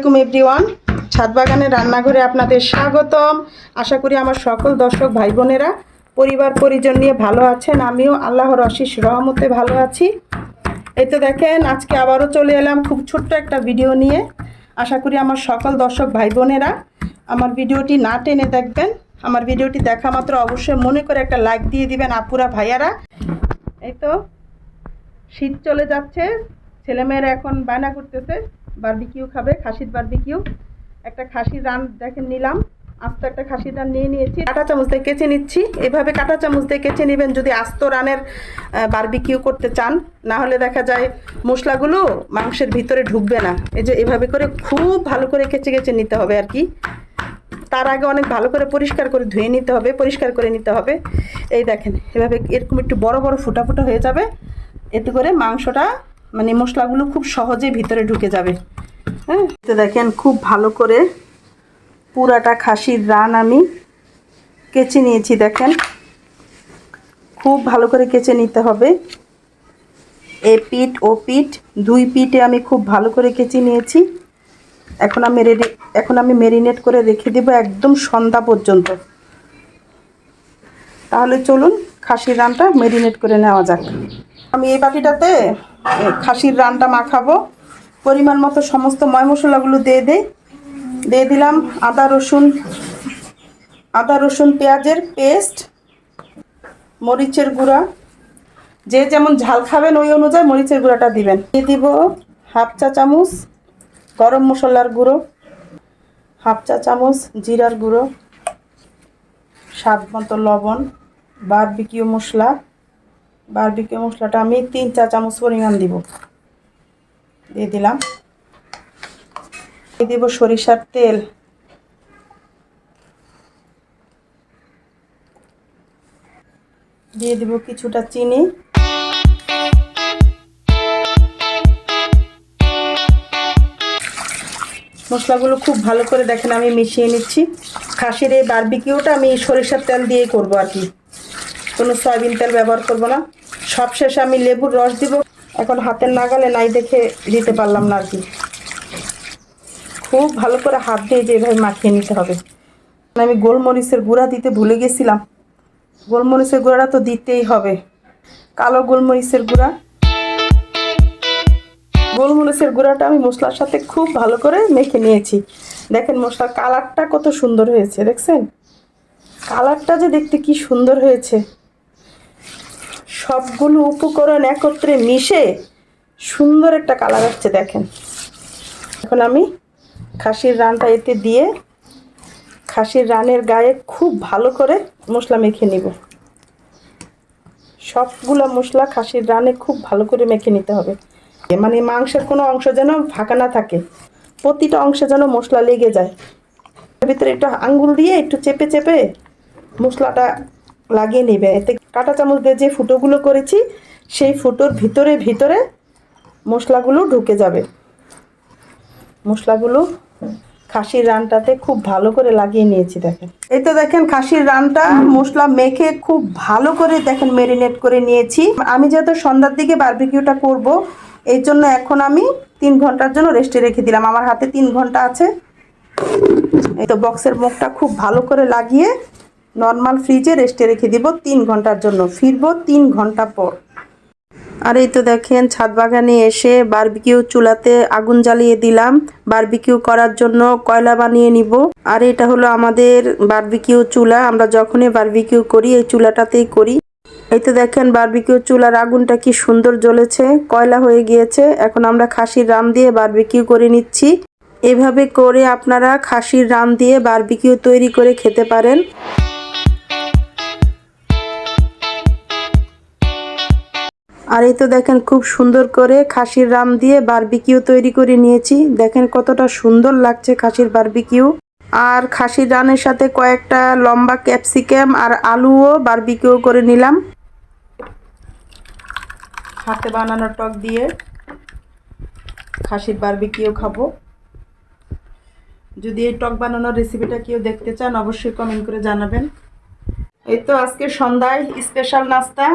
আলাইকুম এভরিওয়ান ছাদ বাগানের রান্নাঘরে আপনাদের স্বাগতম। আশা করি আমার সকল দর্শক ভাই বোনেরা, পরিবার, পরিজন নিয়ে ভালো আছেন। আমিও আল্লাহর অশিস রহমতে ভালো আছি। এই তো দেখেন, আজকে আবারও চলে এলাম খুব ছোট্ট একটা ভিডিও নিয়ে। আশা করি আমার সকল দর্শক ভাই বোনেরা, আমার ভিডিওটি না টেনে দেখবেন। আমার ভিডিওটি দেখা মাত্র অবশ্যই মনে করে একটা লাইক দিয়ে দিবেন আপুরা ভাইয়ারা। এই তো, শীত চলে যাচ্ছে, ছেলেমেয়েরা এখন বায়না করতেছে। বারবিকিউ খাবে, খাসির বারবিকিউ। একটা খাসির রান দেখেন নিলাম। আস্ত একটা খাসির রান নিয়ে নিয়েছি। কাঁটা চামচ দিয়ে কেচে নিচ্ছি। এভাবে কাঁটা চামচ দিয়ে কেচে নেবেন যদি আস্ত রানের বার্বিকিউ করতে চান। না হলে দেখা যায় মশলাগুলো মাংসের ভিতরে ঢুকবে না। এই যে এভাবে করে খুব ভালো করে কেচে কেচে নিতে হবে আর কি। তার আগে অনেক ভালো করে পরিষ্কার করে ধুয়ে নিতে হবে, পরিষ্কার করে নিতে হবে। এই দেখেন, এভাবে এরকম একটু বড় বড় ফুটা ফুটা হয়ে যাবে। এতে করে মাংসটা মানে মশলাগুলো খুব সহজে ভিতরে ঢুকে যাবে। হ্যাঁ? তো দেখেন, খুব ভালো করে পুরাটা খাসির রান আমি কেচে নিয়েছি, দেখেন। খুব ভালো করে কেচে নিতে হবে। এ পিঠ, ও পিঠ, দুই পিঠে আমি খুব ভালো করে কেচে নিয়েছি। এখন আমি রেডি এখন আমি মেরিনেট করে রেখে দেব একদম সন্ধ্যা পর্যন্ত। তাহলে চলুন খাসির রানটা মেরিনেট করে নেওয়া যাক। আমি এই বাটিটাতে খাসির রানটা মাখাবো। পরিমাণ মতো সমস্ত ময় মশলাগুলো দিয়ে দিই। দিয়ে দিলাম আদা, রসুন আদা, রসুন, পেঁয়াজের পেস্ট, মরিচের গুঁড়া। যে যেমন ঝাল খাবেন ওই অনুযায়ী মরিচের গুঁড়াটা দিবেন। দিয়ে দিব হাফ চা চামচ গরম মশলার গুঁড়ো, হাফ চা চামচ জিরার গুঁড়ো, স্বাদ মতো লবণ বারবিকিউ মশলা। বারবিকিউ মশলাটা আমি তিন চা চামচ পরিমাণ দিব। দিয়ে দিলাম। দিয়ে দিব সরিষার তেল। দিয়ে দিব কিছুটা চিনি। মশলাগুলো খুব ভালো করে দেখেন আমি মিশিয়ে নিচ্ছি। খাসির এই বারবিকিউটা আমি সরিষার তেল দিয়েই করব আর কি। কোনো সয়াবিন তেল ব্যবহার করব না। সবশেষে আমি লেবুর রস দিব। এখন হাতের নাগালে নাই দেখে দিতে পারলাম না আর কি। খুব ভালো করে হাত দিয়ে যে এভাবে মাখিয়ে নিতে হবে। আমি গোলমরিচের গুঁড়া দিতে ভুলে গেছিলাম। গোলমরিচের গুঁড়াটা তো দিতেই হবে। কালো গোলমরিচের গুঁড়া। গোলমরিচের গুঁড়াটা আমি মশলার সাথে খুব ভালো করে মেখে নিয়েছি। দেখেন মশলার কালারটা কত সুন্দর হয়েছে, দেখছেন? কালারটা যে দেখতে কি সুন্দর হয়েছে। সবগুলো উপকরণ একত্রে মিশে সুন্দর একটা কালার আসছে, দেখেন। এখন আমি খাসির রানটা এতে দিয়ে খাসির রানের গায়ে খুব ভালো করে মশলা মেখে নিব। সবগুলো মশলা খাসির রানে খুব ভালো করে মেখে নিতে হবে। মানে মাংসের কোনো অংশ যেন ফাঁকা না থাকে, প্রতিটা অংশে যেন মশলা লেগে যায়। ভিতরে একটু আঙ্গুল দিয়ে একটু চেপে চেপে মশলাটা লাগিয়ে নেবে। এতে কাঁটা চামচ দিয়ে যে ফুটোগুলো করেছি, সেই ফুটোর ভিতরে ভিতরে মশলাগুলো ঢুকে যাবে। মশলাগুলো খাসির রানটাতে খুব ভালো করে লাগিয়ে নিয়েছি, দেখেন। এই তো দেখেন খাসির রানটা, মশলা মেখে খুব ভালো করে দেখেন মেরিনেট করে নিয়েছি। আমি যেহেতু সন্ধ্যার দিকে বারবিকিউটা করব, এই জন্য এখন আমি তিন ঘণ্টার জন্য রেস্টে রেখে দিলাম। আমার হাতে তিন ঘণ্টা আছে। এই তো বক্সের মুখটা খুব ভালো করে লাগিয়ে নর্মাল ফ্রিজে রেস্টে রেখে দিব তিন ঘণ্টার জন্য। ফিরবো তিন ঘণ্টা পর। আর এই তো দেখেন, ছাদ বাগানে এসে বারবিকিউ চুলাতে আগুন জ্বালিয়ে দিলাম। বারবিকিউ করার জন্য কয়লা বানিয়ে নিব। আর এটা হলো আমাদের বারবিকিউ চুলা। আমরা যখনই বারবিকিউ করি, এই চুলাটাতেই করি। এই তো দেখেন, বারবিকিউ চুলার আগুনটা কি সুন্দর জ্বলেছে, কয়লা হয়ে গিয়েছে। এখন আমরা খাসির রাম দিয়ে বারবিকিউ করে নিচ্ছি। এভাবে করে আপনারা খাসির রাম দিয়ে বারবিকিউ তৈরি করে খেতে পারেন। আর এই তো দেখেন খুব সুন্দর করে খাসির রাম দিয়ে বারবিকিউ তৈরি করে নিয়েছি। দেখেন কতটা সুন্দর লাগছে খাসির বারবিকিউ আর খাসির রানের সাথে কয়েকটা লম্বা ক্যাপসিকাম আর আলুও বারবিকিউ করে নিলাম। হাতে বানানো টক দিয়ে খাসির বারবিকিউ খাব। যদি এই টক বানানোর রেসিপিটা কেউ দেখতে চান, অবশ্যই কমেন্ট করে জানাবেন। এই তো আজকে সন্ধ্যায় স্পেশাল নাস্তা।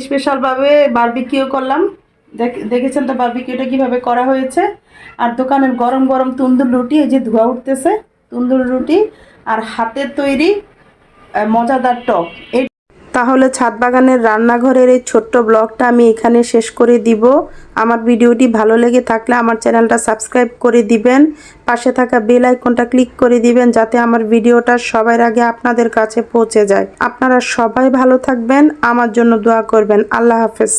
স্পেশালভাবে বার্বিকিও করলাম। দেখ- দেখেছেন তো বার্বিকিওটা কীভাবে করা হয়েছে? আর দোকানের গরম গরম তুন্দুর রুটি, এই যে ধোয়া উঠতেছে, তুন্দুর রুটি আর হাতের তৈরি মজাদার টক। এই তাহলে ছাদ বাগানের রান্নাঘরের এই ছোট্ট ব্লগটা আমি এখানে শেষ করে দিব। আমার ভিডিওটি ভালো লেগে থাকলে আমার চ্যানেলটা সাবস্ক্রাইব করে দিবেন। পাশে থাকা বেল আইকনটা ক্লিক করে দিবেন যাতে আমার ভিডিওটা সবার আগে আপনাদের কাছে পৌঁছে যায়। আপনারা সবাই ভালো থাকবেন। আমার জন্য দোয়া করবেন। আল্লাহ হাফেজ।